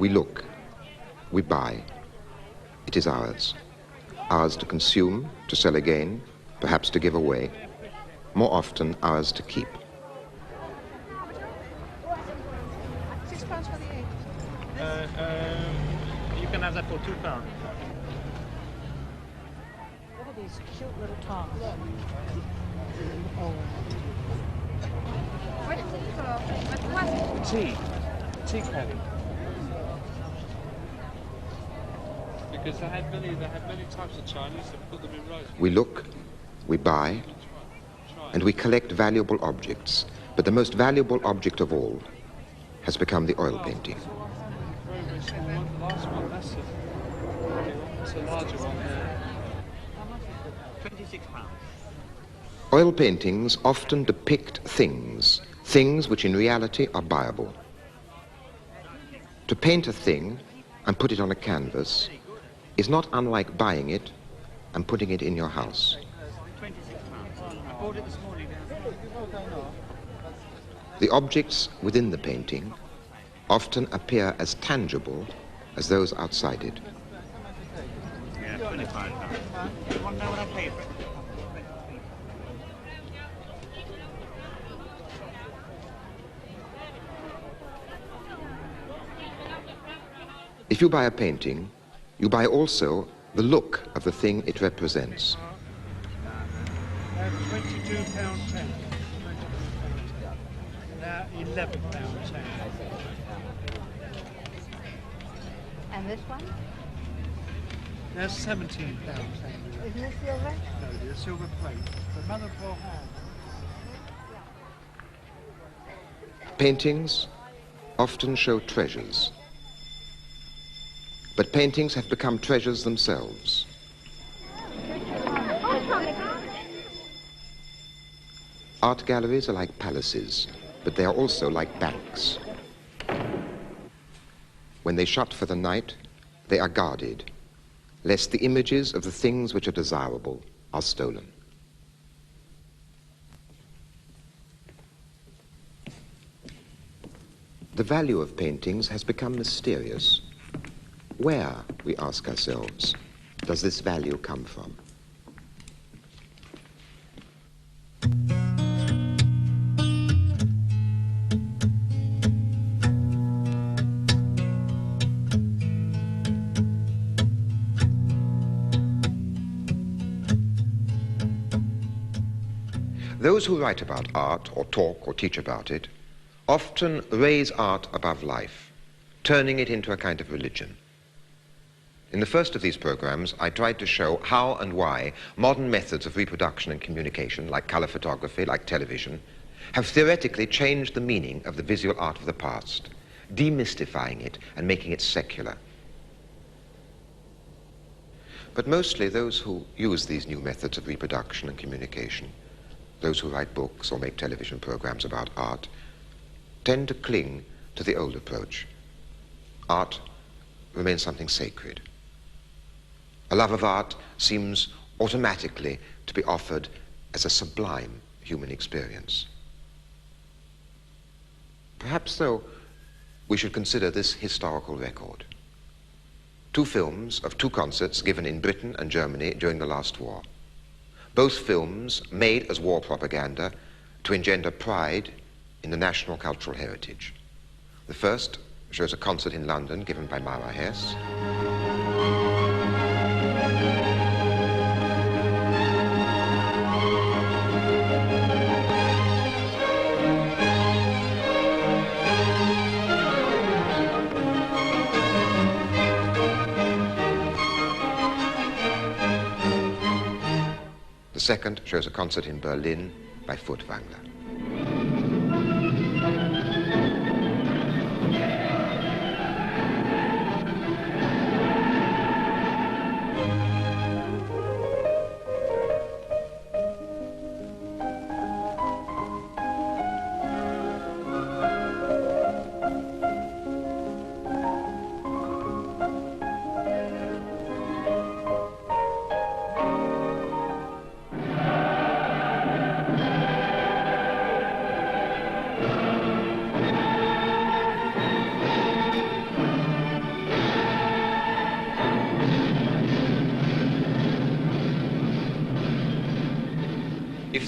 We look, we buy. It is ours. Ours to consume, to sell again, perhaps to give away. More often, ours to keep. Six pounds for the egg. Uh, um, you can have that for two pounds. What are these cute little tarts? Oh. Tea. Tea caddy. Because they have many, they have many types of Chinese that put them in rice. We look, we buy, and we collect valuable objects. But the most valuable object of all has become the oil painting. Very, very small one. The last one, that's a, that's a larger one there. Twenty-six pounds. Oil paintings often depict things, things which in reality are buyable. To paint a thing and put it on a canvas is not unlike buying it and putting it in your house. The objects within the painting often appear as tangible as those outside it? If you buy a painting, you buy also the look of the thing it represents. Uh, twenty-two pound ten. Now eleven pound ten. And this one? That's seventeen pound ten. Isn't this silver? No, the silver plate. The mother of pearl hand. Paintings often show treasures. But paintings have become treasures themselves. Art galleries are like palaces, but they are also like banks. When they shut for the night, they are guarded, lest the images of the things which are desirable are stolen. The value of paintings has become mysterious. Where, we ask ourselves, does this value come from? Those who write about art or talk or teach about it often raise art above life, turning it into a kind of religion. In the first of these programs, I tried to show how and why modern methods of reproduction and communication, like color photography, like television, have theoretically changed the meaning of the visual art of the past, demystifying it and making it secular. But mostly those who use these new methods of reproduction and communication, those who write books or make television programs about art, tend to cling to the old approach. Art remains something sacred. A love of art seems automatically to be offered as a sublime human experience. Perhaps, though, we should consider this historical record. Two films of two concerts given in Britain and Germany during the last war. Both films made as war propaganda to engender pride in the national cultural heritage. The first shows a concert in London given by Mara Hess. Second shows a concert in Berlin by Furtwängler.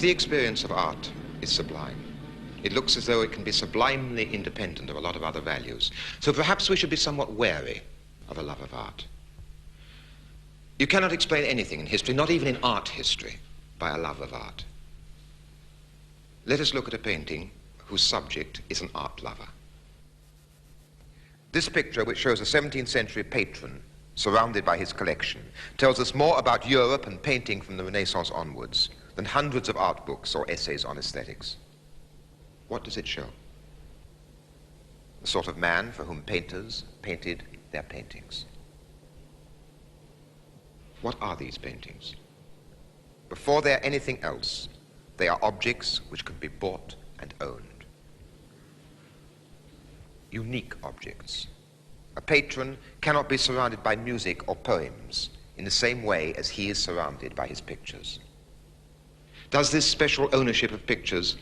The experience of art is sublime, it looks as though it can be sublimely independent of a lot of other values. So perhaps we should be somewhat wary of a love of art. You cannot explain anything in history, not even in art history, by a love of art. Let us look at a painting whose subject is an art lover. This picture, which shows a 17th century patron surrounded by his collection, tells us more about Europe and painting from the Renaissance onwards than hundreds of art books or essays on aesthetics. What does it show? The sort of man for whom painters painted their paintings. What are these paintings? Before they're anything else, they are objects which can be bought and owned. Unique objects. A patron cannot be surrounded by music or poems in the same way as he is surrounded by his pictures. Does this special ownership of pictures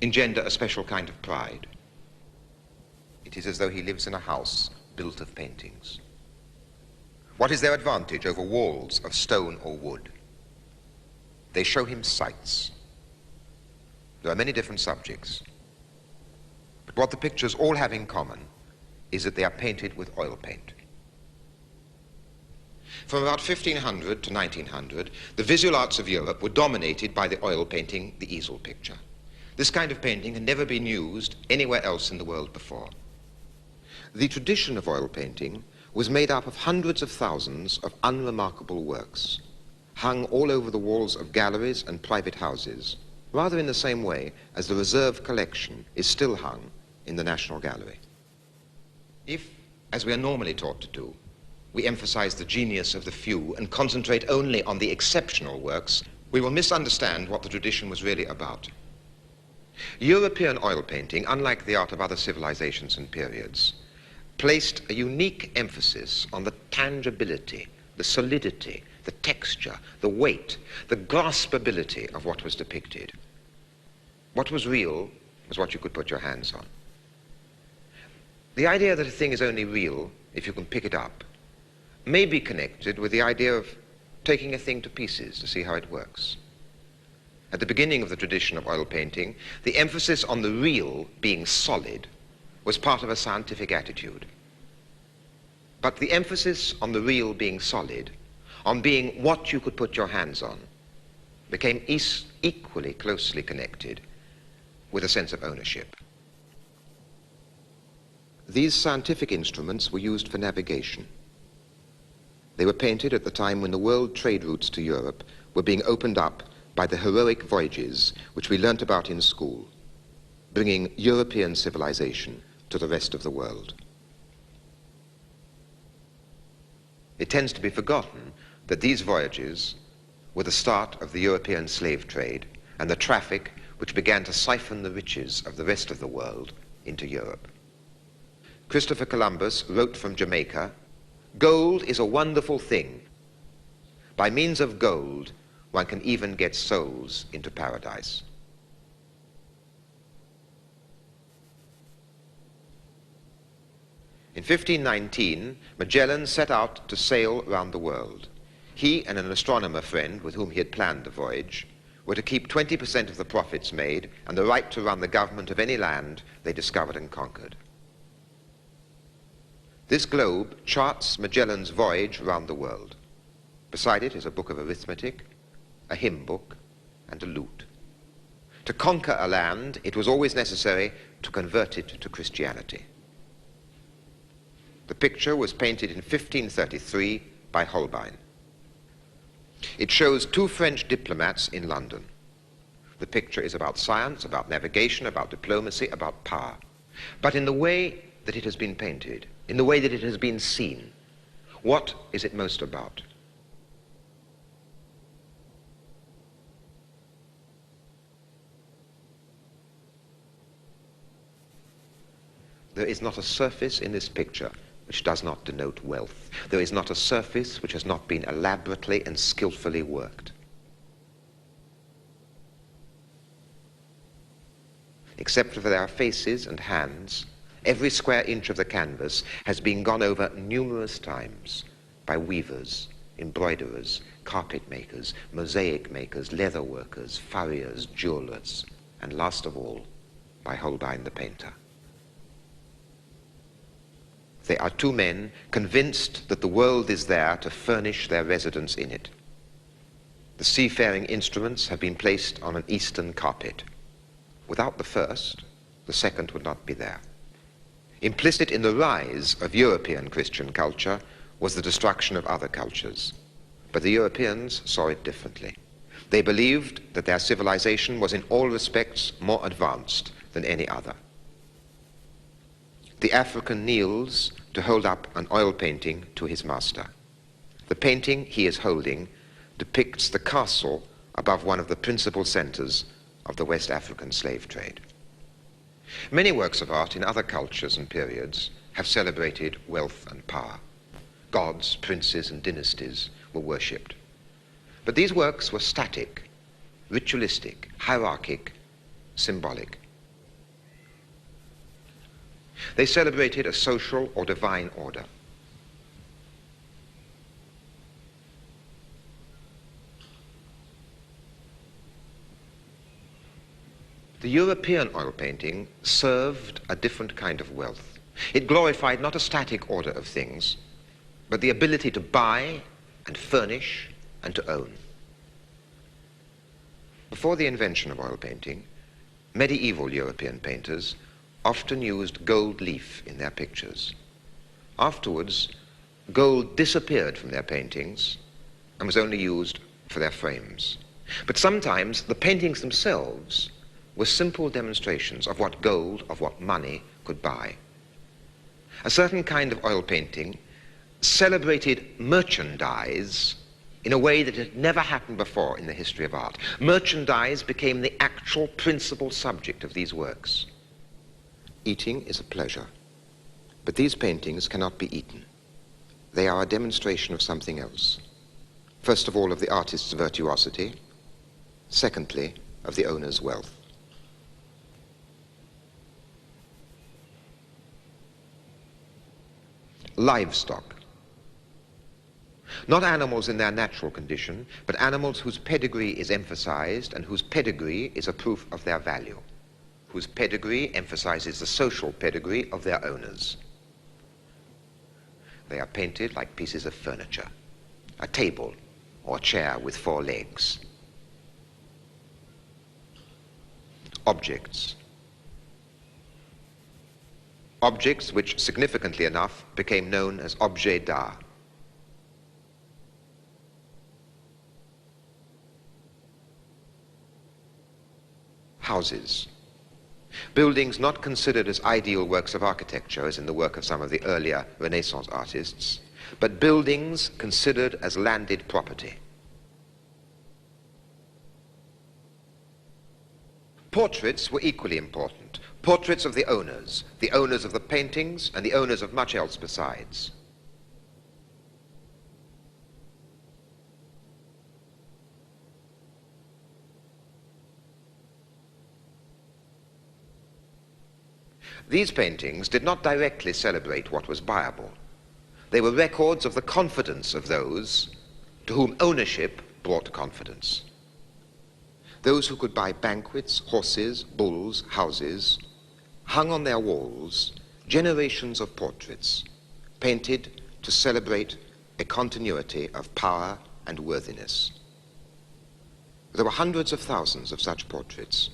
engender a special kind of pride? It is as though he lives in a house built of paintings. What is their advantage over walls of stone or wood? They show him sights. There are many different subjects. But what the pictures all have in common is that they are painted with oil paint. From about 1500 to 1900, the visual arts of Europe were dominated by the oil painting, the easel picture. This kind of painting had never been used anywhere else in the world before. The tradition of oil painting was made up of hundreds of thousands of unremarkable works, hung all over the walls of galleries and private houses, rather in the same way as the reserve collection is still hung in the National Gallery. If, as we are normally taught to do, we emphasize the genius of the few and concentrate only on the exceptional works, we will misunderstand what the tradition was really about. European oil painting, unlike the art of other civilizations and periods, placed a unique emphasis on the tangibility, the solidity, the texture, the weight, the graspability of what was depicted. What was real was what you could put your hands on. The idea that a thing is only real if you can pick it up may be connected with the idea of taking a thing to pieces to see how it works. At the beginning of the tradition of oil painting, the emphasis on the real being solid was part of a scientific attitude. But the emphasis on the real being solid, on being what you could put your hands on, became equally closely connected with a sense of ownership. These scientific instruments were used for navigation. They were painted at the time when the world trade routes to Europe were being opened up by the heroic voyages which we learnt about in school, bringing European civilization to the rest of the world. It tends to be forgotten that these voyages were the start of the European slave trade and the traffic which began to siphon the riches of the rest of the world into Europe. Christopher Columbus wrote from Jamaica, Gold is a wonderful thing. By means of gold, one can even get souls into paradise. In 1519, Magellan set out to sail round the world. He and an astronomer friend with whom he had planned the voyage were to keep 20% of the profits made and the right to run the government of any land they discovered and conquered. This globe charts Magellan's voyage round the world. Beside it is a book of arithmetic, a hymn book, and a lute. To conquer a land, it was always necessary to convert it to Christianity. The picture was painted in 1533 by Holbein. It shows two French diplomats in London. The picture is about science, about navigation, about diplomacy, about power. But in the way that it has been painted, in the way that it has been seen. What is it most about? There is not a surface in this picture which does not denote wealth. There is not a surface which has not been elaborately and skillfully worked. Except for their faces and hands, Every square inch of the canvas has been gone over numerous times by weavers embroiderers, carpet makers, mosaic makers, leather workers, furriers, jewelers, and last of all, by Holbein the painter. They are two men convinced that the world is there to furnish their residence in it. The seafaring instruments have been placed on an eastern carpet. Without the first, the second would not be there. Implicit in the rise of European Christian culture was the destruction of other cultures. But the Europeans saw it differently. They believed that their civilization was in all respects more advanced than any other. The African kneels to hold up an oil painting to his master. The painting he is holding depicts the castle above one of the principal centers of the West African slave trade. Many works of art in other cultures and periods have celebrated wealth and power. Gods, princes, and dynasties were worshipped. But these works were static, ritualistic, hierarchic, symbolic. They celebrated a social or divine order. The European oil painting served a different kind of wealth. It glorified not a static order of things, but the ability to buy and furnish and to own. Before the invention of oil painting, medieval European painters often used gold leaf in their pictures. Afterwards, gold disappeared from their paintings and was only used for their frames. But sometimes the paintings themselves were simple demonstrations of what gold, of what money could buy. A certain kind of oil painting celebrated merchandise in a way that had never happened before in the history of art. Merchandise became the actual principal subject of these works. Eating is a pleasure, but these paintings cannot be eaten. They are a demonstration of something else. First of all, of the artist's virtuosity. Secondly, of the owner's wealth. Livestock. Not animals in their natural condition, but animals whose pedigree is emphasized and whose pedigree is a proof of their value, whose pedigree emphasizes the social pedigree of their owners. They are painted like pieces of furniture, a table or chair with four legs. Objects objects which, significantly enough, became known as objets d'art. Houses. Buildings not considered as ideal works of architecture, as in the work of some of the earlier Renaissance artists, but buildings considered as landed property. Portraits were equally important portraits of the owners, the owners of the paintings, and the owners of much else besides. These paintings did not directly celebrate what was buyable. They were records of the confidence of those to whom ownership brought confidence. Those who could buy banquets, horses, bulls, houses, hung on their walls generations of portraits painted to celebrate a continuity of power and worthiness. There were hundreds of thousands of such portraits,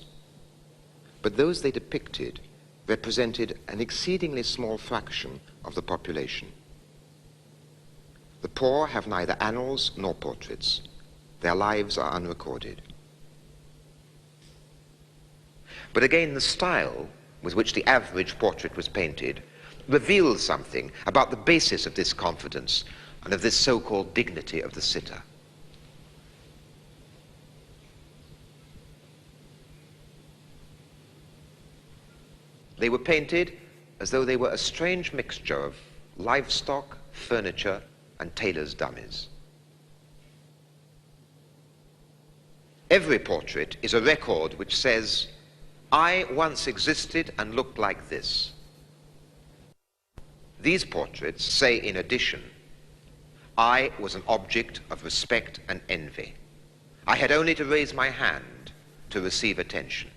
but those they depicted represented an exceedingly small fraction of the population. The poor have neither annals nor portraits. Their lives are unrecorded. But again, the style with which the average portrait was painted reveals something about the basis of this confidence and of this so-called dignity of the sitter. They were painted as though they were a strange mixture of livestock, furniture, and tailor's dummies. Every portrait is a record which says I once existed and looked like this. These portraits say, in addition, I was an object of respect and envy. I had only to raise my hand to receive attention.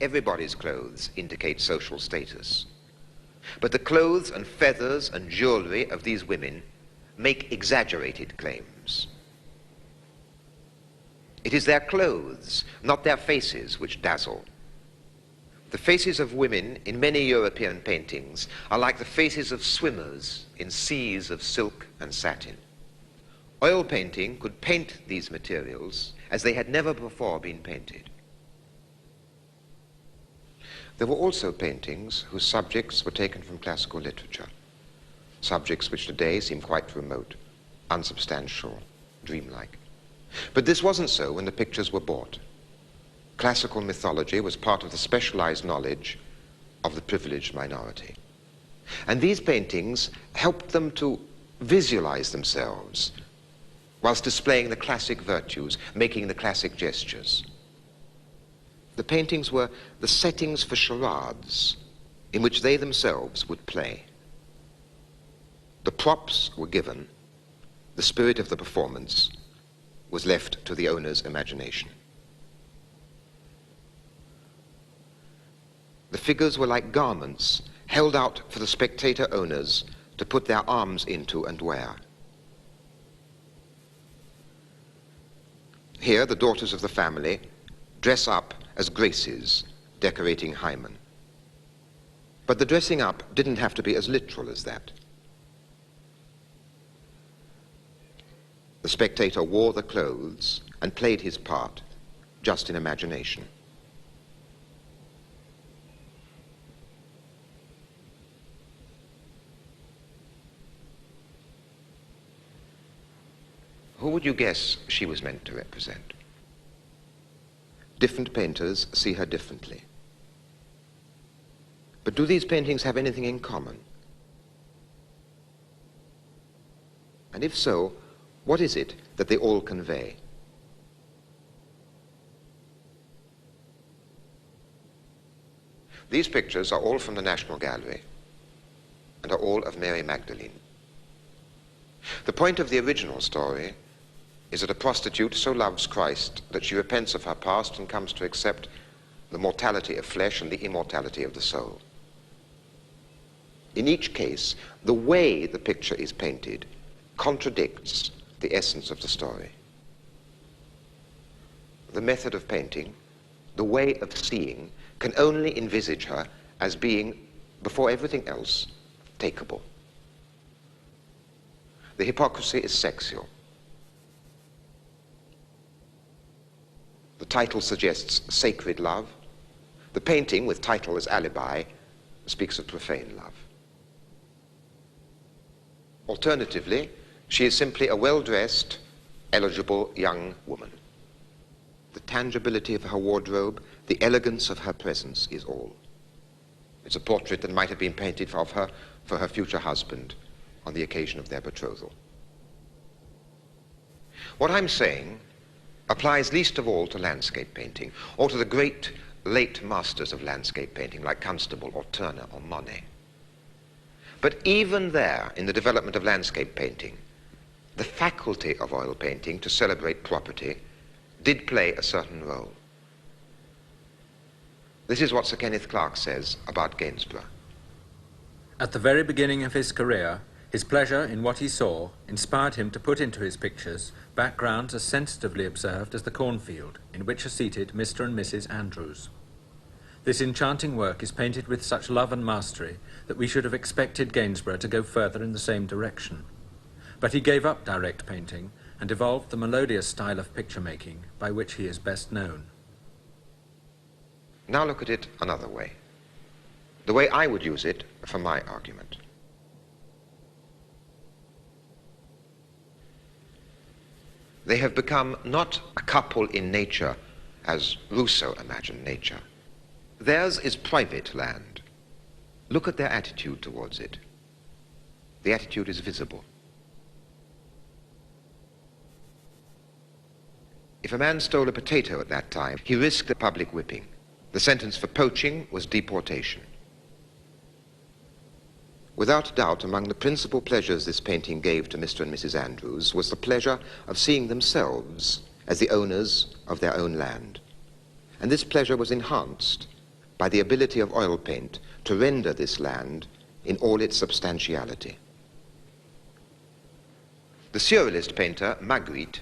Everybody's clothes indicate social status. But the clothes and feathers and jewelry of these women make exaggerated claims. It is their clothes, not their faces, which dazzle. The faces of women in many European paintings are like the faces of swimmers in seas of silk and satin. Oil painting could paint these materials as they had never before been painted. There were also paintings whose subjects were taken from classical literature, subjects which today seem quite remote, unsubstantial, dreamlike. But this wasn't so when the pictures were bought. Classical mythology was part of the specialized knowledge of the privileged minority. And these paintings helped them to visualize themselves whilst displaying the classic virtues, making the classic gestures. The paintings were the settings for charades in which they themselves would play. The props were given, the spirit of the performance was left to the owner's imagination. The figures were like garments held out for the spectator owners to put their arms into and wear. Here, the daughters of the family dress up as graces decorating Hymen. But the dressing up didn't have to be as literal as that. The spectator wore the clothes and played his part just in imagination. Who would you guess she was meant to represent? Different painters see her differently. But do these paintings have anything in common? And if so, what is it that they all convey? These pictures are all from the National Gallery and are all of Mary Magdalene. The point of the original story is that a prostitute so loves Christ that she repents of her past and comes to accept the mortality of flesh and the immortality of the soul. In each case, the way the picture is painted contradicts the essence of the story. The method of painting, the way of seeing, can only envisage her as being, before everything else, takeable. The hypocrisy is sexual. The title suggests sacred love. The painting, with title as alibi, speaks of profane love. Alternatively, she is simply a well-dressed, eligible young woman. The tangibility of her wardrobe, the elegance of her presence is all. It's a portrait that might have been painted of her for her future husband on the occasion of their betrothal. What I'm saying applies least of all to landscape painting, or to the great late masters of landscape painting like Constable or Turner or Monet. But even there, in the development of landscape painting, the faculty of oil painting to celebrate property did play a certain role. This is what Sir Kenneth Clark says about Gainsborough. At the very beginning of his career, his pleasure in what he saw inspired him to put into his pictures backgrounds as sensitively observed as the cornfield in which are seated Mr. and Mrs. Andrews. This enchanting work is painted with such love and mastery that we should have expected Gainsborough to go further in the same direction. But he gave up direct painting and evolved the melodious style of picture making by which he is best known. Now look at it another way, the way I would use it for my argument. They have become not a couple in nature as Rousseau imagined nature. Theirs is private land. Look at their attitude towards it. The attitude is visible. If a man stole a potato at that time, he risked a public whipping. The sentence for poaching was deportation. Without doubt, among the principal pleasures this painting gave to Mr. and Mrs. Andrews was the pleasure of seeing themselves as the owners of their own land. And this pleasure was enhanced by the ability of oil paint to render this land in all its substantiality. The surrealist painter Magritte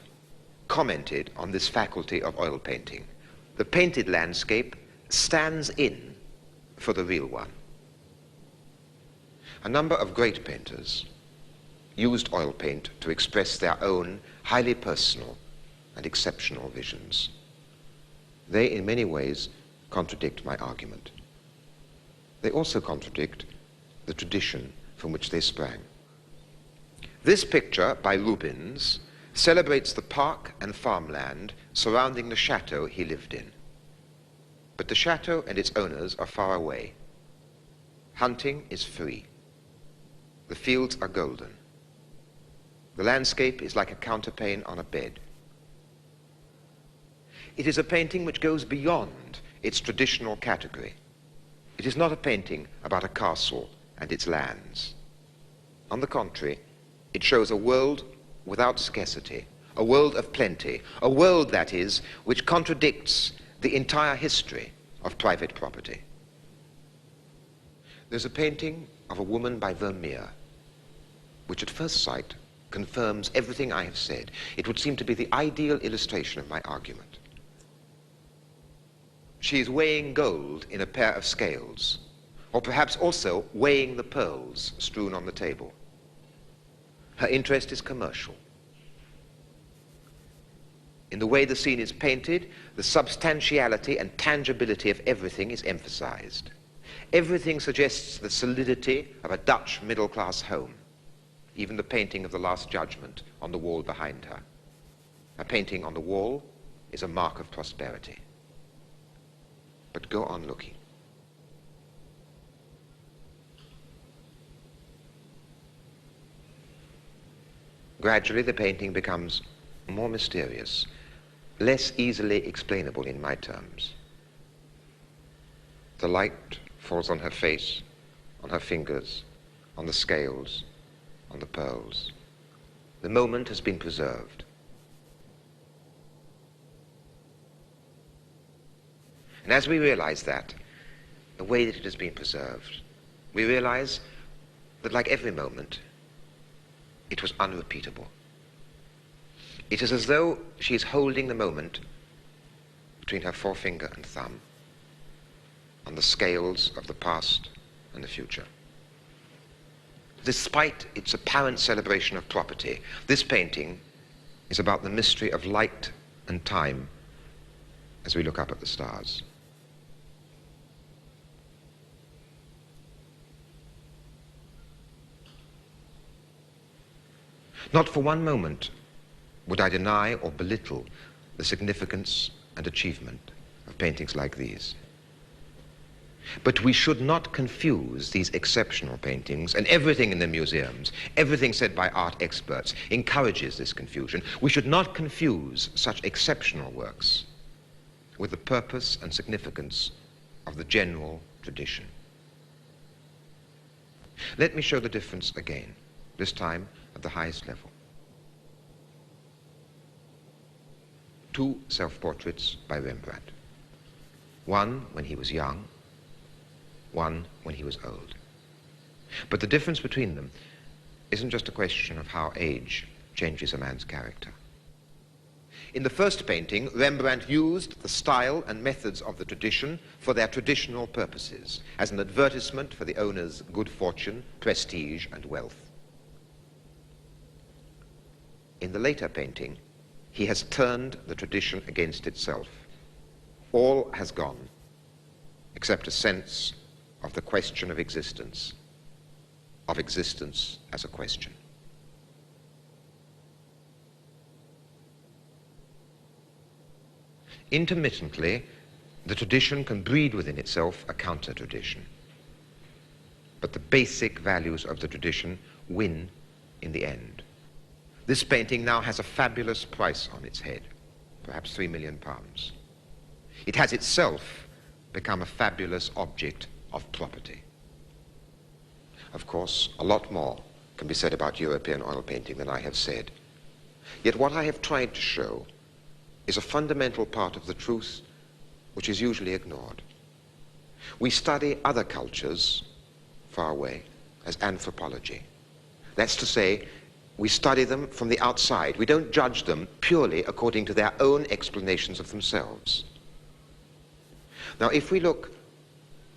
commented on this faculty of oil painting. The painted landscape stands in for the real one. A number of great painters used oil paint to express their own highly personal and exceptional visions. They, in many ways, contradict my argument. They also contradict the tradition from which they sprang. This picture by Rubens celebrates the park and farmland surrounding the chateau he lived in. But the chateau and its owners are far away. Hunting is free. The fields are golden. The landscape is like a counterpane on a bed. It is a painting which goes beyond its traditional category. It is not a painting about a castle and its lands. On the contrary, it shows a world without scarcity, a world of plenty, a world, that is, which contradicts the entire history of private property. There's a painting of a woman by Vermeer, which at first sight confirms everything I have said. It would seem to be the ideal illustration of my argument. She is weighing gold in a pair of scales, or perhaps also weighing the pearls strewn on the table. Her interest is commercial. In the way the scene is painted, the substantiality and tangibility of everything is emphasized. Everything suggests the solidity of a Dutch middle-class home. Even the painting of the Last Judgment on the wall behind her. A painting on the wall is a mark of prosperity. But go on looking. Gradually, the painting becomes more mysterious, less easily explainable in my terms. The light falls on her face, on her fingers, on the scales, on the pearls. The moment has been preserved. And as we realize that, the way that it has been preserved, we realize that like every moment, it was unrepeatable. It is as though she is holding the moment between her forefinger and thumb on the scales of the past and the future. Despite its apparent celebration of property, this painting is about the mystery of light and time as we look up at the stars. Not for one moment would I deny or belittle the significance and achievement of paintings like these. But we should not confuse these exceptional paintings and everything in the museums, everything said by art experts, encourages this confusion. We should not confuse such exceptional works with the purpose and significance of the general tradition. Let me show the difference again, this time at the highest level. Two self-portraits by Rembrandt. One when he was young, one when he was old. But the difference between them isn't just a question of how age changes a man's character. In the first painting, Rembrandt used the style and methods of the tradition for their traditional purposes, as an advertisement for the owner's good fortune, prestige, and wealth. In the later painting, he has turned the tradition against itself. All has gone, except a sense of the question of existence, of existence as a question. Intermittently, the tradition can breed within itself a counter-tradition. But the basic values of the tradition win in the end. This painting now has a fabulous price on its head, perhaps three million pounds. It has itself become a fabulous object of property. Of course, a lot more can be said about European oil painting than I have said. Yet what I have tried to show is a fundamental part of the truth which is usually ignored. We study other cultures far away as anthropology. That's to say, we study them from the outside. We don't judge them purely according to their own explanations of themselves. Now, if we look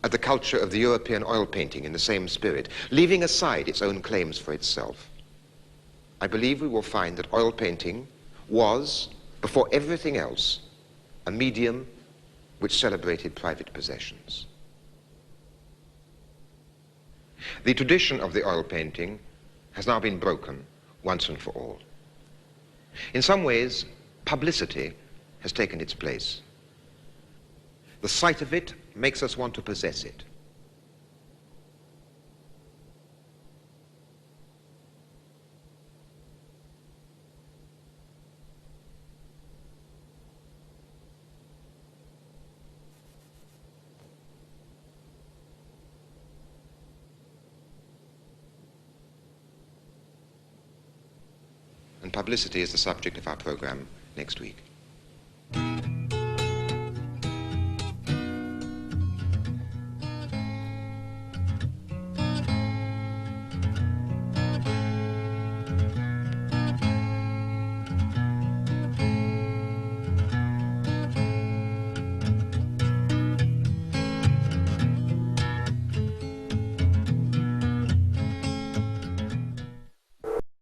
at the culture of the European oil painting in the same spirit, leaving aside its own claims for itself, I believe we will find that oil painting was, before everything else, a medium which celebrated private possessions. The tradition of the oil painting has now been broken once and for all. In some ways, publicity has taken its place. The sight of it makes us want to possess it. And publicity is the subject of our program next week.